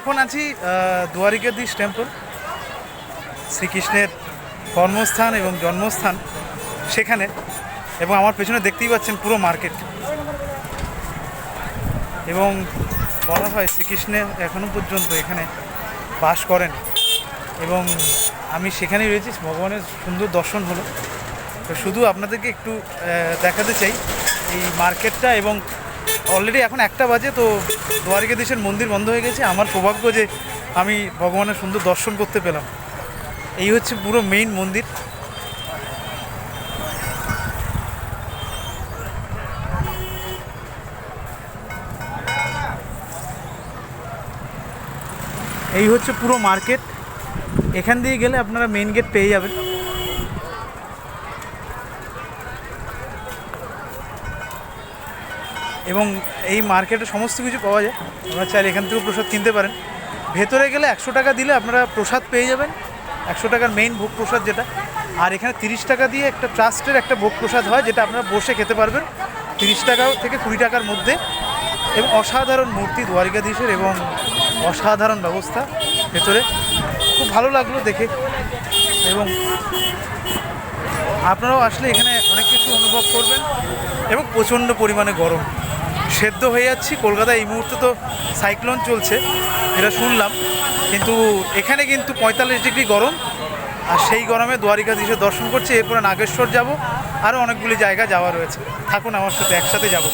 এখন আছি আহ, দুয়ারিকাধীশ টেম্পল শ্রীকৃষ্ণের কর্মস্থান এবং জন্মস্থান সেখানে। এবং আমার পেছনে দেখতেই পাচ্ছেন পুরো মার্কেট। এবং বলা হয় শ্রীকৃষ্ণের এখনও পর্যন্ত এখানে বাস করেন। এবং আমি সেখানেই রয়েছি ভগবানের সুন্দর দর্শন হলো। তো শুধু আপনাদেরকে একটু দেখাতে চাই এই মার্কেটটা এবং অলরেডি এখন একটা বাজে, তো দ্বারিকাধীশের মন্দির বন্ধ হয়ে গেছে। আমার সৌভাগ্য যে আমি ভগবানের সুন্দর দর্শন করতে পেলাম। এই হচ্ছে পুরো মেইন মন্দির। এই হচ্ছে পুরো মার্কেট এখান দিয়ে গেলে আপনারা মেইন গেট পেয়ে যাবেন। এবং এই মার্কেটে সমস্ত কিছু পাওয়া যায়। আপনারা চাইলে এখান থেকেও প্রসাদ কিনতে পারেন। ভেতরে গেলে একশো টাকা দিলে আপনারা প্রসাদ পেয়ে যাবেন। একশো টাকার মেইন ভোগ প্রসাদ যেটা। আর এখানে তিরিশ টাকা দিয়ে একটা ট্রাস্টের একটা ভোগ প্রসাদ হয়, যেটা আপনারা বসে খেতে পারবেন। তিরিশ টাকা থেকে কুড়ি টাকার মধ্যে। এবং অসাধারণ মূর্তি, দ্বারিকাধীশের এবং অসাধারণ ব্যবস্থা ভেতরে। খুব ভালো লাগল দেখে। এবং আপনারাও আসলে এখানে অনেক কিছু অনুভব করবেন। এবং প্রচণ্ড পরিমাণে গরম। সেদ্ধ হয়ে যাচ্ছি। কলকাতায় এই মুহূর্তে তো সাইক্লোন চলছে, এটা শুনলাম। কিন্তু এখানে কিন্তু পঁয়তাল্লিশ ডিগ্রি গরম, আর সেই গরমে দ্বারিকাধীশের দর্শন করছি। এরপরে নাগেশ্বর যাব, আরও অনেকগুলি জায়গা যাওয়া রয়েছে। থাকুন আমার সাথে, একসাথে যাব।